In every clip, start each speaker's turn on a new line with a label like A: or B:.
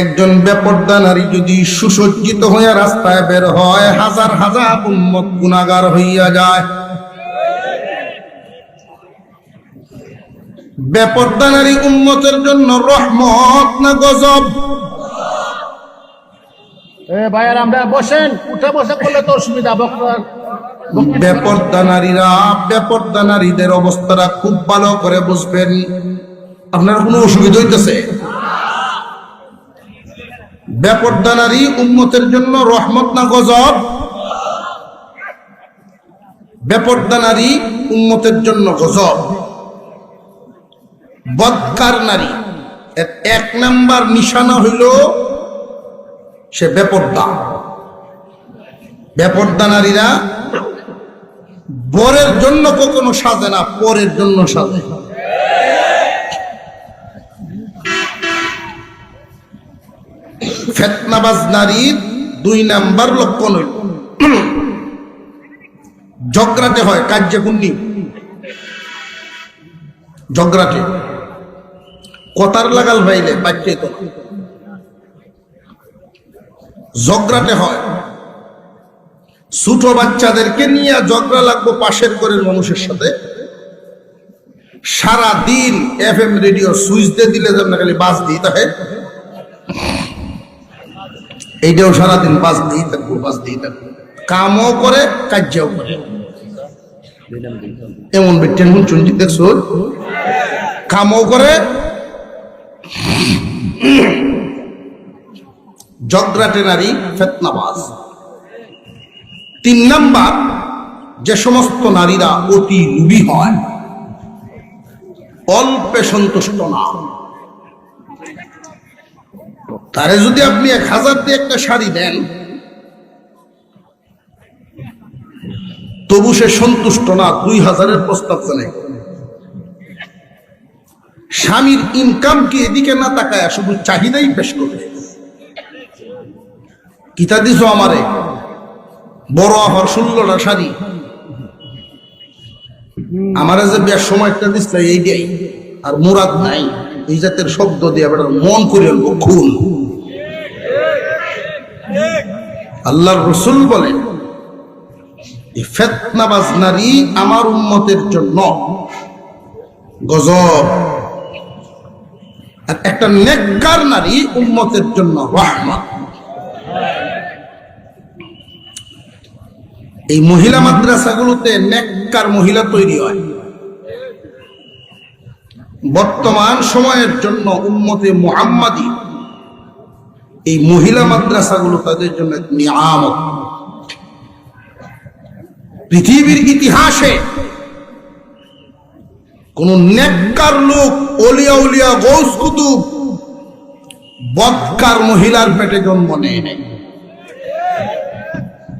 A: একজন বেপর্দা নারী যদি সুসজ্জিত হইয়া রাস্তায় বের হয় হাজার হাজার উন্মত গুণাগার হইয়া যায়। বেপর্দা নারী উন্মতের জন্য রহমত না গজব?
B: ভাইয়ার আমরা বসেন উঠে বসে করলে তোর সুবিধা বক্তার
A: বেপর্দা নারীরা বেপর্দা নারীদের অবস্থাটা খুব ভালো করে বুঝবেন। আপনার কোনো অসুবিধা হইতেছে? বেপর্দা নারী জন্য রহমত না গজব? বেপর্দা নারী জন্য গজব। বদকার নারী, এর এক নাম্বার নিশানা হইল সে বেপর্দা। বেপর্দা নারীরা বরের জন্য কখনো সাজে না, পরের জন্য সাজে। ফেতনাবাজ নারীর দুই নাম্বার লক্ষণ হইল জগরাটে হয় কার্যে কুন্নি জগরাটে কতার লাগাল ভাইলে বাচ্চে তো। জগরাটে হয়। ছোট বাচ্চাদেরকে নিয়ে ঝগড়া লাগবো পাশের ঘরের মানুষের সাথে। সারা দিন এফ এম রেডিও সুইচ দিয়ে দিলে যেমন খালি বাস দিই থাকে। এইটাও সারাদিন বাস দিই থাকব, বাস দিই থাকব। কামও করে কার্যও করে। এমন বেটেন হুন চুনজি দেখছ? কামও করে। জগরাটে নারী ফেতনাবাজ। তিন নাম্বার, যে সমস্ত নারীরা অতি লুবি হয়, অল্পে সন্তুষ্ট না। তারে যদি আপনি এক হাজার দিয়ে একটা শাড়ি দেন, তবু সে সন্তুষ্ট না, দুই হাজারের প্রস্তাব জানে। স্বামীর ইনকাম কি এদিকে না তাকায় শুধু চাহিদাই পেশ করে কিতা দিছ আমারে? বড় আবার ষোলোটা শাড়ি। আমার যে বেশ সময়টা দিচ্ছে এইটাই আর মুরাদ নাই। এই জাতের শব্দ দিয়ে বেটার মন করে খুন। আল্লাহর রসুল বলেন ফেতনাবাজ নারী আমার উন্মতের জন্য গজব। আর একটা নেককার নারী উন্মতের জন্য এই মহিলা মাদ্রাসাগুলোতে নেককার মহিলা তৈরি হয়। বর্তমান সময়ের জন্য উম্মতে মুহাম্মাদি এই মহিলা মাদ্রাসাগুলো তাদের জন্য নিয়ামত। পৃথিবীর ইতিহাসে কোন নেককার লোক, অলিয়া উলিয়া, গৌস কুতুব, বদকার মহিলার পেটে জন্ম নেয় নাই।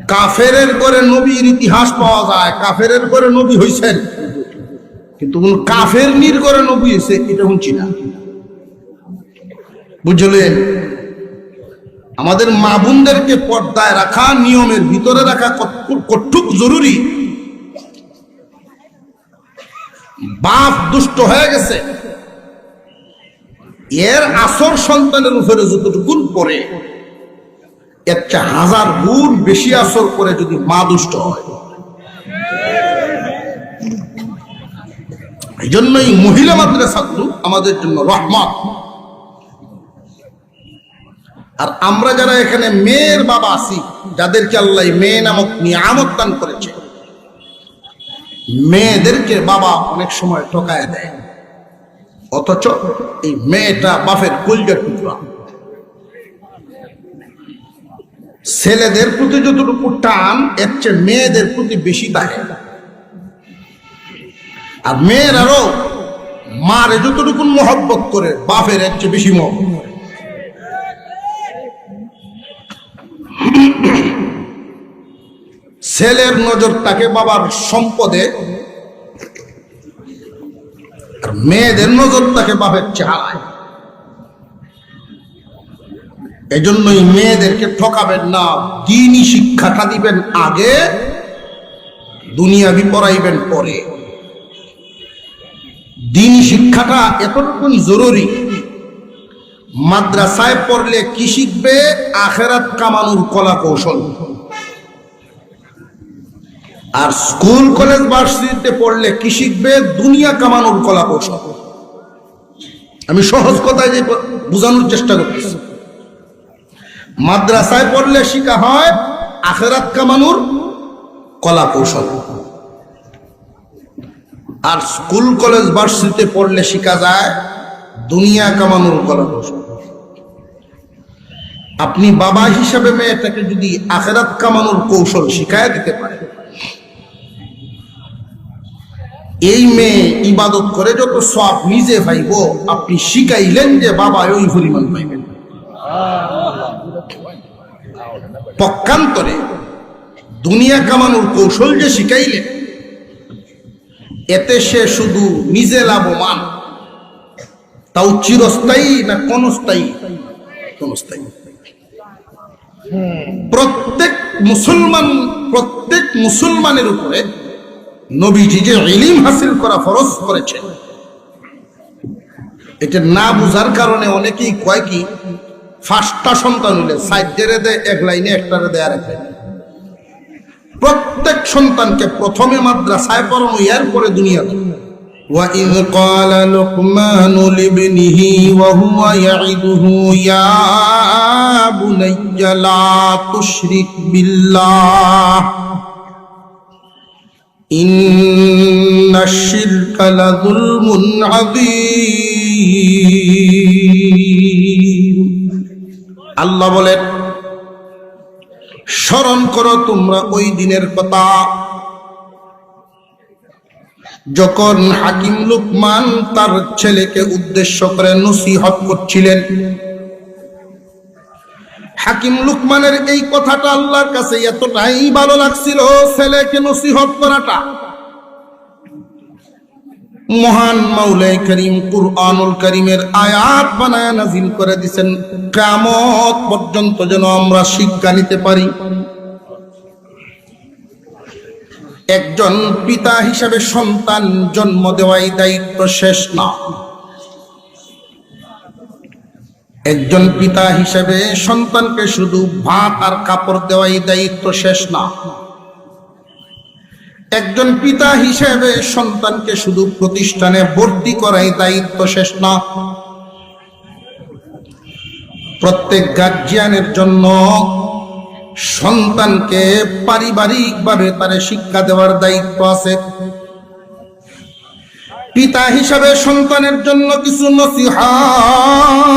A: কাফেরের করে নবীর ইতিহাস পাওয়া যায়, কাফেরের করে নবী হইছেন। কিন্তু কোন কাফের নির করে নবী হয়েছে এটা শুনছি না। বুঝলেন? আমাদের মা বোনদেরকে পর্দায় রাখা, নিয়মের ভিতরে রাখা কতটুক জরুরি? বাপ দুষ্ট হয়ে গেছে। এর আসর সন্তানের উপরে যতটুকুন এর চেয়ে হাজার গুণ বেশি আসর করে যদি মা দুষ্ট হয়। এই জন্যই মহিলা মাদ্রাসাগুলো আমাদের জন্য রহমত। আর আমরা যারা এখানে মেয়ের বাবা আছি, যাদেরকে আল্লাহ মেয়ে নামক নিয়ামত দান করেছে, মেয়েদেরকে বাবা অনেক সময় ঠকায় দেয়। অথচ এই মেয়েটা বাপের কলজার টুকরা। ছেলেদের প্রতি যতটুকু টান, এর চেয়ে মেয়েদের প্রতি বেশি থাকে আর মেয়েরারও মারে যতটুকু মহব্বত করে, বাপের এর চেয়ে বেশি মহব্বত করে। ছেলের নজর তাকে বাবার সম্পদে মেয়েদের নজর তাকে বাপের চেহারায়। এজন্যই মেয়েদেরকে ঠকাবেন না, দিনই শিক্ষাটা দিবেন আগে, দুনিয়াবি পড়াইবেন পরে। দিনই শিক্ষাটা এতটুকু জরুরি। মাদ্রাসায় পড়লে কি শিখবে? আখেরাত কামানোর কলা কৌশল আর স্কুল, কলেজ, ভার্সিটিতে পড়লে কি শিখবে? দুনিয়া কামানোর কলা কৌশল আমি সহজ কথায় যে বোঝানোর চেষ্টা করতেছি। মাদ্রাসায় পড়লে শিখা হয় আখেরাত কামানোর কলা কৌশল আর স্কুল, কলেজ, ভার্সিটিতে পড়লে শিখা যায় দুনিয়া কামানোর কলা কৌশল আপনি বাবা হিসাবে মেয়েটাকে যদি আখেরাত কামানোর কৌশল শিখায় দিতে পারে এই মেয়ে ইবাদত করে যত সব নিজে পাইব, আপনি শিখাইলেন যে বাবা ওই পরিমাণ পাইবেন। পক্ষান্তরে দুনিয়া কামানোর কৌশল যে শিখাইলেন, এতে সে শুধু নিজে লাভবান, তাও চিরস্থায়ী না ক্ষণস্থায়ী? ক্ষণস্থায়ী। প্রত্যেক মুসলমান, প্রত্যেক মুসলমানের উপরে নবীজি যে ইলিম হাসিল করা ফরজ করেছেন এটা না বুঝার কারণে অনেকেই কয় কি ফার্স্টটা সন্তান হইলে সাইডেরে দেয় এক লাইনে একটারে দেয় আরেক লাইনে প্রত্যেক সন্তানকে প্রথমে মাদ্রাসায় পড়ানো এরপরে দুনিয়া وإذ قال لقمان لابنه وهو يعده يا بني لا تشرك بالله إن الشرك لظلم عظيم আল্লাহ বলেন স্মরণ করো তোমরা ওই দিনের কথা যখন হাকিম লুকমান তার ছেলেকে উদ্দেশ্য করে নসিহত করছিলেন হাকিম লুকমানের এই কথাটা আল্লাহর কাছে এতটাই ভালো লাগছিল, ছেলেকে নসিহত করাটা। মহান মাওলাই করিম কুরআনুল করিমের আয়াত বানায় নাজিল করে দিছেন কামত পর্যন্ত যেন আমরা শিক্ষা নিতে পারি। একজন পিতা হিসাবে সন্তান জন্ম দেওয়াই দায়িত্ব শেষ না। একজন পিতা হিসেবে সন্তানকে শুধু ভাত আর কাপড় দেওয়াই দায়িত্ব শেষ না। একজন পিতা হিসেবে সন্তানকে শুধু প্রতিষ্ঠানে ভর্তি করাই দায়িত্ব শেষ না। প্রত্যেক গার্জিয়ানের জন্য সন্তানকে পারিবারিকভাবে তারে শিক্ষা দেওয়ার দায়িত্ব আছে। পিতা হিসাবে সন্তানের জন্য কিছু নসিহাত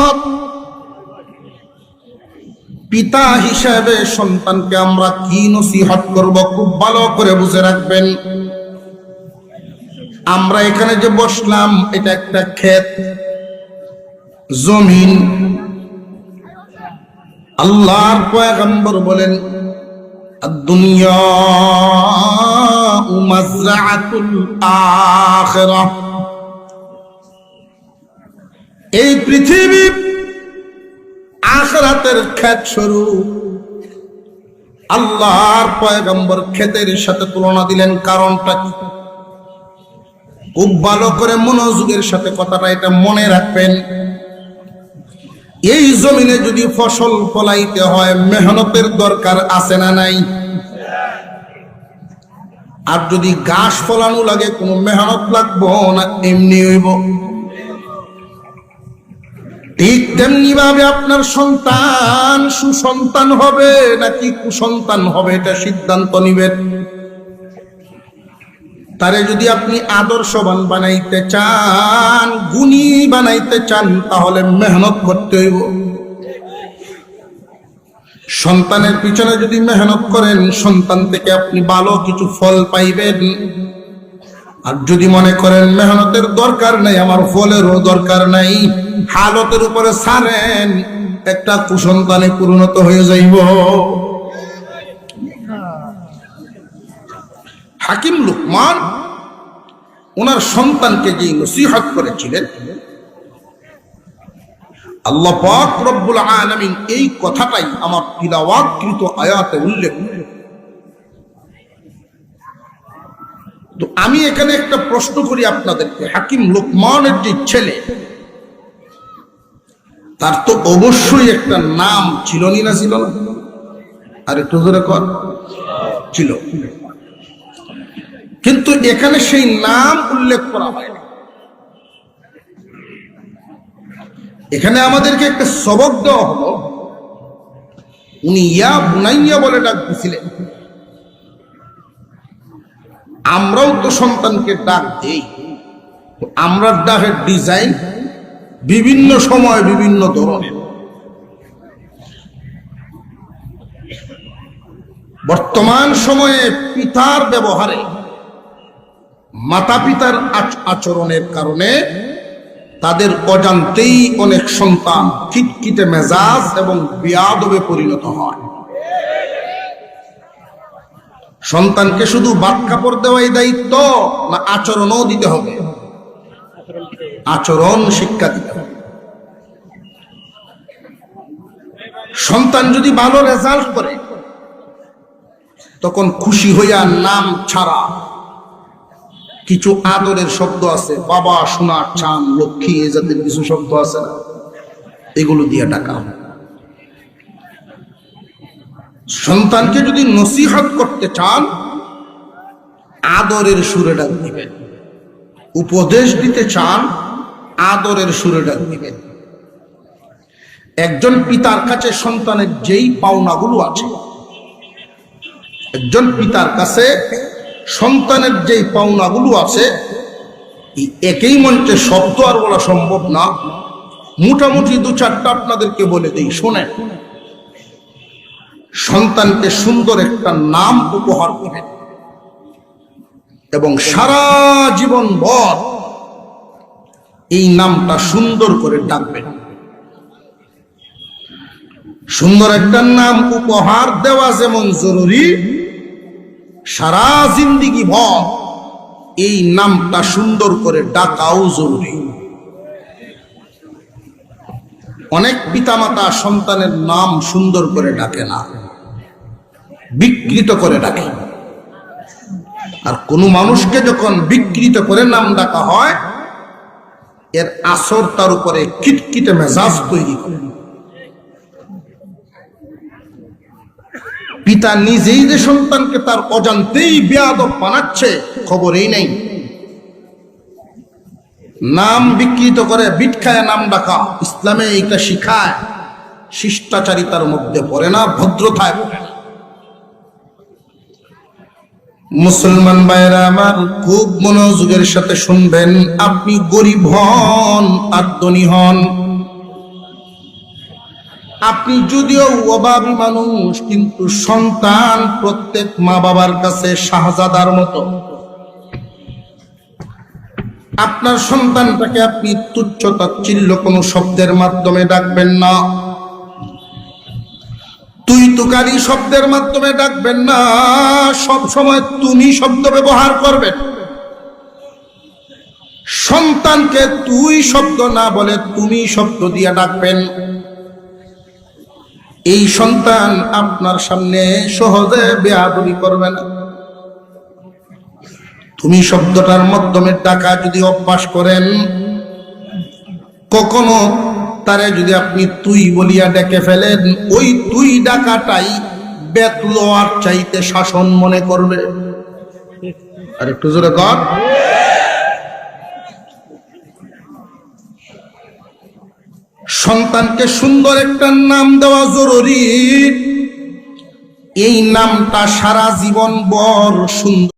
A: পিতা হিসাবে সন্তানকে আমরা কি নসিহত করব খুব ভালো করে বুঝে রাখবেন। আমরা এখানে যে বসলাম, এটা একটা ক্ষেত, জমিন। আল্লাহর পয়গম্বর বলেন দুনিয়া এই পৃথিবী আখরাতের ক্ষেত শুরু। আল্লাহর পয়গম্বর ক্ষেতের সাথে তুলনা দিলেন, কারণটা কি? খুব ভালো করে মনোযোগের সাথে কথাটা এটা মনে রাখবেন। এই জমিনে যদি ফসল ফলাইতে হয়, মেহনতের দরকার আছে না নাই? আর যদি ঘাস ফলানো লাগে, কোনো মেহনত লাগবো না, এমনি হইব। ঠিক তেমনি ভাবে আপনার সন্তান সুসন্তান হবে নাকি কুসন্তান হবে, এটা সিদ্ধান্ত নিবেন। তারে যদি আপনি আদর্শবান বানাইতে চান, গুণী বানাইতে চান, তাহলে মেহনত করতে হইব। সন্তানের পিছনে যদি মেহনত করেন, সন্তান থেকে আপনি ভালো কিছু ফল পাইবেন। আর যদি মনে করেন মেহনতের দরকার নাই, আমার ফলেরও দরকার নাই, হালতের উপরে সারেন একটা কুসন্তানে পরিণত হয়ে যাইব। হাকিম লুকমান, ওনার সন্তানকে যে নসিহত করেছিলেন, আল্লাহ পাক রব্বুল আলামিন এই কথাটাই আমার তিলাওয়াতকৃত আয়াতে উল্লেখ তো আমি এখানে একটা প্রশ্ন করি আপনাদেরকে। হাকিম লোকমানের যে ছেলে, তার তো অবশ্যই একটা নাম ছিল নি ছিল? না আর একটু ধরে কর। ছিল। কিন্তু এখানে সেই নাম উল্লেখ করা হয়। এখানে আমাদেরকে একটা সবক দেওয়া হলো। উনি ইয়া বুনাইয়া বলে ডাক দিছিলেন। আমরাও তো সন্তানকে ডাক দেই। আমরা ডাকের ডিজাইন বিভিন্ন সময় বিভিন্ন ধরনের। বর্তমান সময়ে পিতার ব্যবহারে মাতা পিতার আচরণের কারণে তাদের অজান্তেই অনেক সন্তান খিটখিটে মেজাজ এবং বিয়াদবে পরিণত হয়। সন্তানকে শুধু বাদ কাপড় দেওয়াই দায়িত্ব না আচরণও দিতে হবে? আচরণ, শিক্ষা দিতে হবে। সন্তান যদি ভালো রেজাল্ট করে, তখন খুশি হইয়া নাম ছাড়া কিছু আদরের শব্দ আছে, বাবা সোনার চান লক্ষ্মী, এ জাতীয় কিছু শব্দ আছে না? এগুলো দিয়ে হয়। সন্তানকে যদি নসিহত করতে চান, আদরের সুরে ডাক দিবেন। উপদেশ দিতে চান, আদরের সুরে ডাক দিবেন। একজন পিতার কাছে সন্তানের যেই পাওনাগুলো আছে, একজন পিতার কাছে সন্তানের যেই পাওনাগুলো আছে একই মঞ্চে শব্দ আর বলা সম্ভব না। মোটামুটি দু চারটা আপনাদেরকে বলে দেই, শোনেন। সন্তানকে সুন্দর একটা নাম উপহার দেবেন এবং সারা জীবন ভর এই নামটা সুন্দর করে ডাকবেন সুন্দর একটা নাম উপহার দেওয়া যেমন জরুরি, সারা জিন্দিগি ভর এই নামটা সুন্দর করে ডাকাও জরুরি। অনেক পিতামাতা সন্তানের নাম সুন্দর করে ডাকে না। বিকৃত করে ডাকে। আর কোন মানুষকে যখন বিকৃত করে নাম ডাকা হয়, এর আসর তার উপরে কিটকিটে মেজাজ তৈরি করে। পিতা নিজেই যে সন্তানকে তার অজান্তেই বেয়াদব বানাচ্ছে, খবরেই নেই। নাম বিকৃত করে বিটখায় নাম ডাকা। ইসলামে এইটা শিখায় শিষ্টাচারিতার মধ্যে পড়ে না, ভদ্রতায় পড়ে না। মুসলমান ভাইরা আমার খুব মনোযোগের সাথে শুনবেন। আপনি গরিব হন আর ধনী হন। আপনি যদিও অভাবী মানুষ, কিন্তু সন্তান প্রত্যেক মা বাবার কাছে শাহজাদার মতো। আপনার সন্তানটাকে আপনি তুচ্ছ তাচ্ছিল্য কোনো শব্দের মাধ্যমে ডাকবেন না। তুই তুকারি শব্দের মাধ্যমে ডাকবেন না। সব সময় তুমি শব্দ ব্যবহার করবেন সন্তানকে তুই শব্দ না বলে তুমি শব্দ দিয়ে ডাকবেন। এই সন্তান আপনার সামনে সহজে বেয়াদবি করবে না। তুমি শব্দটার মাধ্যমে ডাকা যদি অভ্যাস করেন, কখনো তারে যদি আপনি তুই বলিয়া ডেকে ফেলেন, ওই তুই ডাকাটাই বেতলোয়ার চাইতে শাসন মনে করবে। আর একটু জোরে কর। সন্তানকে সুন্দর একটা নাম দেওয়া জরুরি। এই নামটা সারা জীবন বর সুন্দর